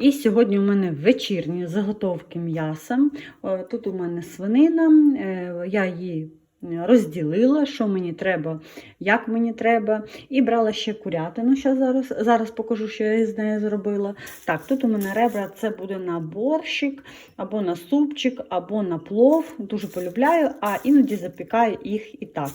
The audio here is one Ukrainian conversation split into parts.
І сьогодні у мене вечірні заготовки м'яса. Е, Тут у мене свинина, е, я її розділила, що мені треба, як мені треба. І брала ще курятину. Щас зараз, зараз покажу, що я з нею зробила. Так, тут у мене ребра це буде на борщик, або на супчик, або на плов. Дуже полюбляю, а іноді запікаю їх і так.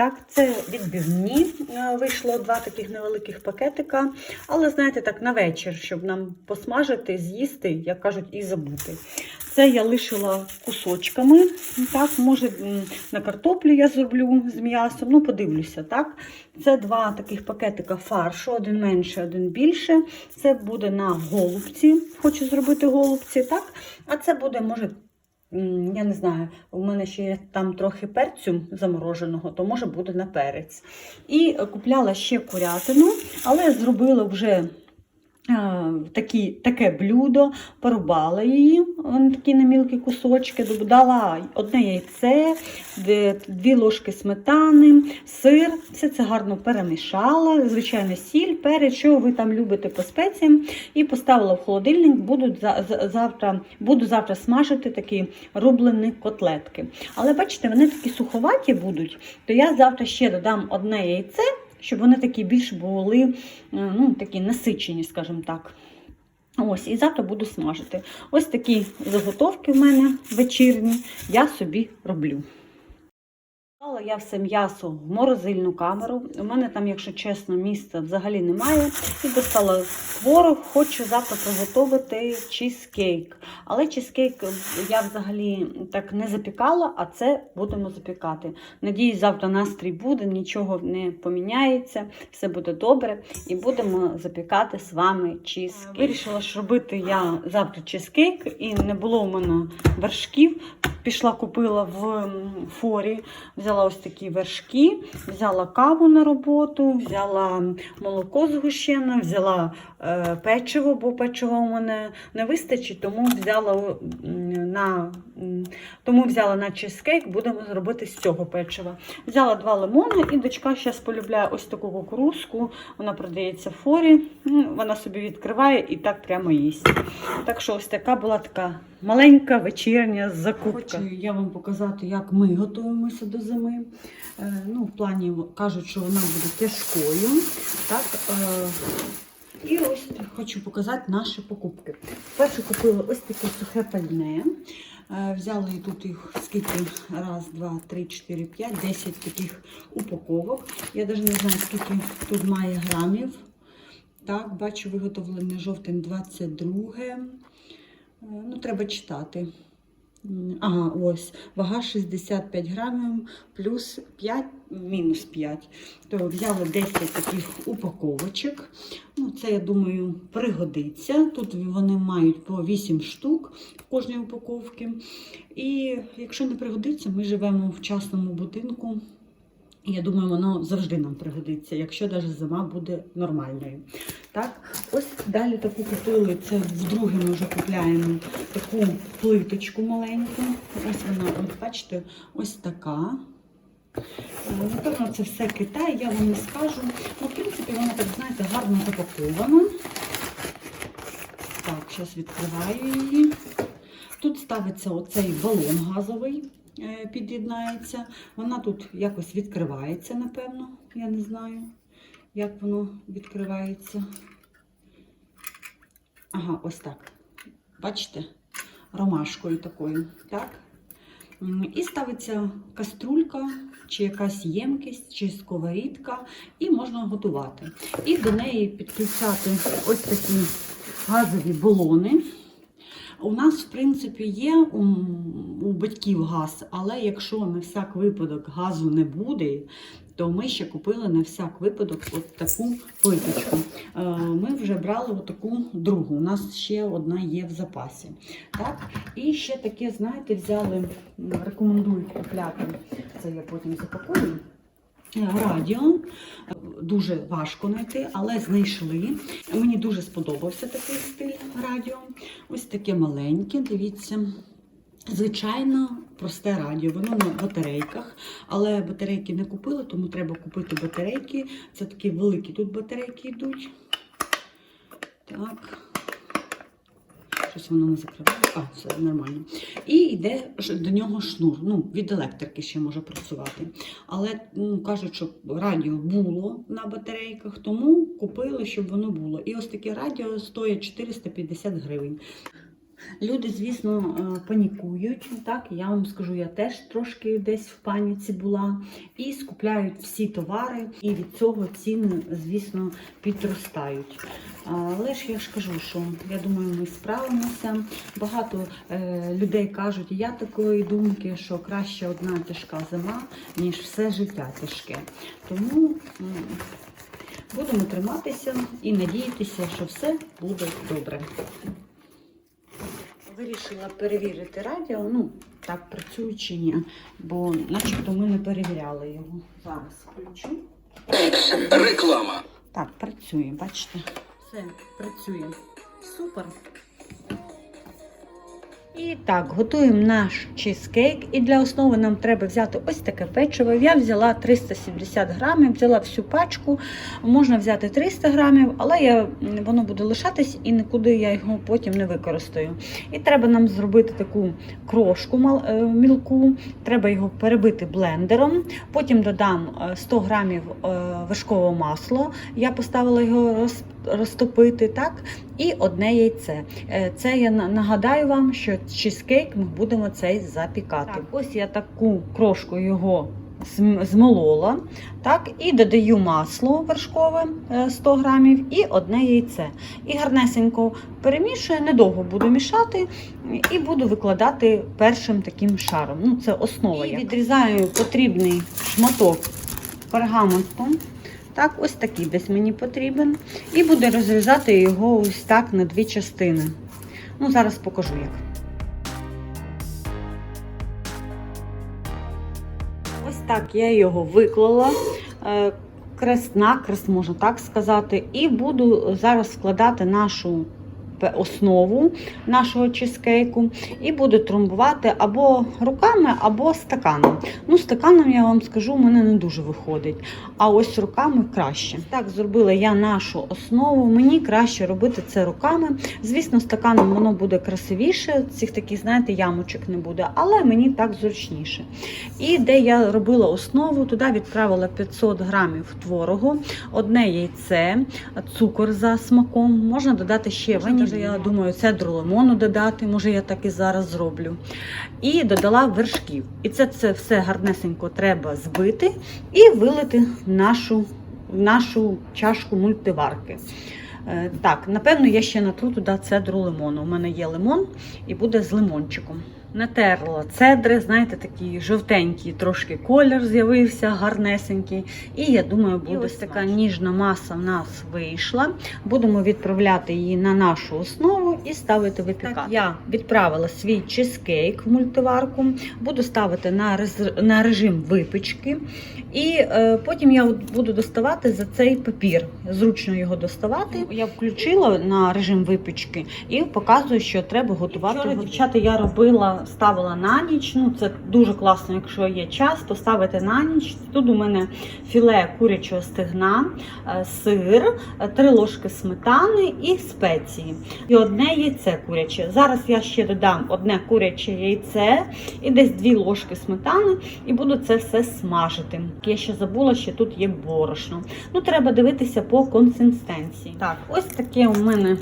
Так, це відбивні е, вийшло два таких невеликих пакетика. Але, знаєте, так на вечір, щоб нам посмажити, з'їсти, як кажуть, і забути. Це я лишила кусочками. Так, може, на картоплю я зроблю з м'ясом. Ну, подивлюся, так. Це два таких пакетика фаршу, один менше, один більше. Це буде на голубці. Хочу зробити голубці, так? А це буде, може, я не знаю, у мене ще є там трохи перцю замороженого, то може буде на перець. І купляла ще курятину, але зробила вже. Е, Такі, таке блюдо, порубала її такі на мілкі кусочки, додала одне яйце, дві, ложки сметани, сир, все це гарно перемішала, звичайно, сіль, перець, що ви там любите по спеціям, і поставила в холодильник, буду, за- за- завтра, буду завтра смажити такі рублені котлетки. Але бачите, вони такі суховаті будуть, то я завтра ще додам одне яйце, щоб вони такі більш були е, ну, такі насичені, скажімо так. Ось, і завтра буду смажити. Ось такі заготовки в мене вечірні, я собі роблю. Клала я все м'ясо в морозильну камеру. У мене там, якщо чесно, місця взагалі немає. І достала творог, хочу завтра приготувати чізкейк. Але чізкейк я взагалі так не запікала, а це будемо запікати. Надіюсь, завтра настрій буде, нічого не поміняється, все буде добре. І будемо запікати з вами чізкейк. Вирішила, що робити я завтра чізкейк, і не було у мене вершків. Пішла, купила в форі, взяла ось такі вершки, взяла каву на роботу, взяла молоко згущене, взяла е, печиво, бо печива у мене не вистачить, тому взяла на, тому взяла на чизкейк, будемо зробити з цього печива. Взяла два лимони і дочка зараз полюбляє ось таку кукурузку. Вона продається в форі, вона собі відкриває і так прямо їсть. Так що ось така була така маленька вечірня закупка. Хочу я вам показати, як ми готуємося до зими. Е, ну, в плані кажуть, що вона буде тяжкою. Так, е, і ось хочу показати наші покупки. Перше купила ось таке сухе пальне. Е, Взяли тут їх скільки? Раз, два, три, чотири, п'ять, десять таких упаковок. Я навіть не знаю, скільки тут має грамів. Так, бачу, виготовлене жовтень 22. Е, Ну, треба читати. Ага, ось. Вага 65 грамів плюс 5, мінус 5. То взяли 10 таких упаковочок. Ну, це, я думаю, пригодиться. Тут вони мають по 8 штук в кожній упаковці. І якщо не пригодиться, ми живемо в частному будинку. Я думаю, воно завжди нам пригодиться, якщо навіть зима буде нормальною. Так, ось далі таку купили. Це вдруге ми вже купляємо таку плиточку маленьку. Ось вона, от бачите, ось така. Е, Напевно, це все Китай, я вам не скажу. Ну, в принципі, вона так, знаєте, гарно запакована. Так, зараз відкриваю її. Тут ставиться оцей балон газовий, під'єднається. Вона тут якось відкривається, напевно. Я не знаю, як воно відкривається. Ага, ось так. Бачите? Ромашкою такою. Так? І ставиться каструлька, чи якась ємкість, чи сковорідка, і можна готувати. І до неї підключати ось такі газові балони. У нас, в принципі, є у, у батьків газ, але якщо на всяк випадок газу не буде, то ми ще купили на всяк випадок от таку плиточку. Е, Ми вже брали таку другу. У нас ще одна є в запасі. Так? І ще таке, знаєте, взяли, м, рекомендують купляти. Це я потім запакую. Радіо дуже важко знайти, але знайшли. Мені дуже сподобався такий стиль радіо. Ось таке маленьке, дивіться. Звичайно, просте радіо, воно на батарейках, але батарейки не купила, тому треба купити батарейки. Це такі великі тут батарейки йдуть. Так. Щось воно не закриває. А, все нормально. І йде до нього шнур. Ну, від електрики ще може працювати. Але ну, кажуть, що радіо було на батарейках, тому купили, щоб воно було. І ось таке радіо стоїть 450 гривень. Люди, звісно, е, панікують. Так, я вам скажу, я теж трошки десь в паніці була. І скупляють всі товари, і від цього ціни, звісно, підростають. Але ж я ж кажу, що я думаю, ми справимося. Багато е, людей кажуть, я такої думки, що краще одна тяжка зима, ніж все життя тяжке. Тому будемо триматися і надіятися, що все буде добре. Вирішила перевірити радіо, ну, так працює чи ні, бо начебто ми не перевіряли його. Зараз включу. Реклама. Так, працює, бачите? Все, працює. Супер. І так, готуємо наш чизкейк. І для основи нам треба взяти ось таке печиво. Я взяла 370 грамів, взяла всю пачку. Можна взяти 300 грамів, але я, воно буде лишатись і нікуди я його потім не використаю. І треба нам зробити таку крошку е, мілку. Треба його перебити блендером. Потім додам е, 100 грамів е, вершкового масла. Я поставила його роз- розтопити, так? І одне яйце. Е, Це я нагадаю вам, що чизкейк ми будемо цей запікати. Так, ось я таку крошку його змолола, так, і додаю масло вершкове е, 100 грамів і одне яйце. І гарнесенько перемішую, недовго буду мішати і буду викладати першим таким шаром. Ну, це основа. І відрізаю потрібний шматок пергаменту. Так, ось такий десь мені потрібен. І буду розрізати його ось так на дві частини. Ну, зараз покажу як. Ось так я його виклала. Крест накрест, можна так сказати. І буду зараз складати нашу основу нашого чизкейку і буду трамбувати або руками, або стаканом. Ну, стаканом, я вам скажу, у мене не дуже виходить. А ось руками краще. Так зробила я нашу основу. Мені краще робити це руками. Звісно, стаканом воно буде красивіше, цих таких, знаєте, ямочок не буде, але мені так зручніше. І де я робила основу, туди відправила 500 грамів творогу, одне яйце, цукор за смаком. Можна додати ще ваніль. Я думаю, цедру лимону додати, може я так і зараз зроблю. І додала вершків. І це, це все гарнесенько треба збити і вилити в нашу, в нашу чашку мультиварки. Е, Так, напевно, я ще натру туди цедру лимону. У мене є лимон і буде з лимончиком. Натерла цедри, знаєте, такий жовтенький трошки колір з'явився, гарнесенький. І я думаю, буде ось така ніжна маса в нас вийшла. Будемо відправляти її на нашу основу і ставити випікати. Так, я відправила свій чизкейк в мультиварку, буду ставити на, рез- на режим випічки. І е, потім я буду доставати за цей папір. Зручно його доставати. Я включила на режим випічки і показую, що треба готувати. Вчора, дівчата, я робила, ставила на ніч. Ну це дуже класно, якщо є час, то ставити на ніч. Тут у мене філе курячого стегна, е, сир, е, три ложки сметани і спеції. І одне яйце куряче. Зараз я ще додам одне куряче яйце і десь дві ложки сметани, і буду це все смажити. Я ще забула, що тут є борошно. Ну, треба дивитися по консистенції. Так, ось таке у мене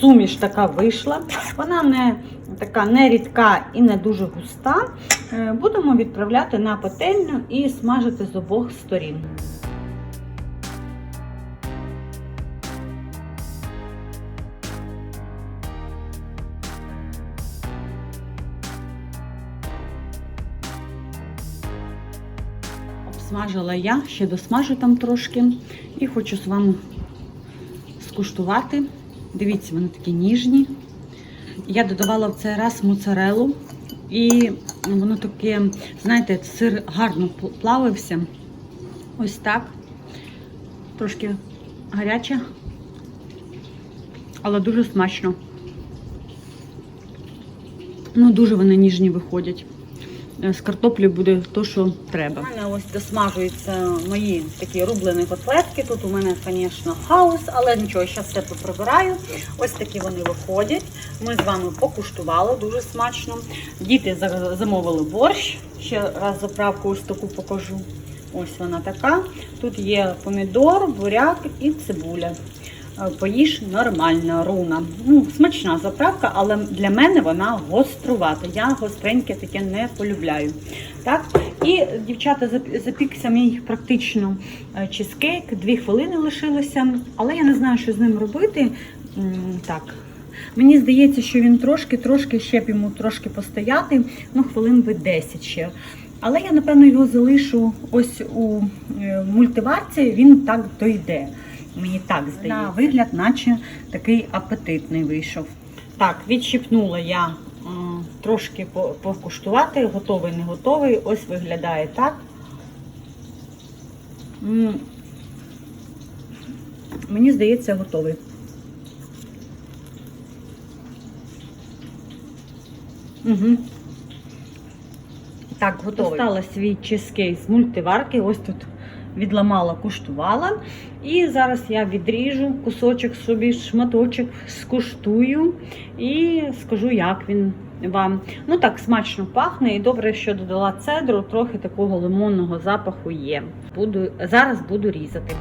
суміш така вийшла. Вона не така не рідка і не дуже густа. Е, Будемо відправляти на пательню і смажити з обох сторін. Обсмажила я, ще досмажу там трошки і хочу з вами скуштувати. Дивіться, вони такі ніжні. Я додавала в цей раз моцарелу, і воно таке, знаєте, сир гарно плавився. Ось так. Трошки гаряче, але дуже смачно. Ну, дуже вони ніжні виходять. Е, З картоплею буде то, що треба. У мене ось досмажуються мої такі рублені котлетки. Тут у мене, звісно, хаос, але нічого, зараз все тут прибираю. Ось такі вони виходять. Ми з вами покуштували дуже смачно. Діти замовили борщ. Ще раз заправку ось таку покажу. Ось вона така. Тут є помідор, буряк і цибуля. Е, Поїж нормальна руна. Ну, смачна заправка, але для мене вона гострувата. Я гостреньке таке не полюбляю. Так? І дівчата запікся мій практично е, чизкейк. Дві хвилини лишилося, але я не знаю, що з ним робити. Так. Мені здається, що він трошки-трошки ще б йому трошки постояти, ну хвилин би 10 ще. Але я, напевно, його залишу ось у е, мультиварці, він так дойде. Мені так здається. На вигляд, наче такий апетитний вийшов. Так, відщипнула я трошки по- покуштувати, готовий, не готовий. Ось виглядає так. Мені здається, готовий. Угу. Так, готовий. Достала свій чизкейк з мультиварки. Ось тут відламала, куштувала. І зараз я відріжу кусочок собі, шматочок, скуштую і скажу, як він вам. Ну так, смачно пахне, і добре, що додала цедру, трохи такого лимонного запаху є. Буду, зараз буду різати.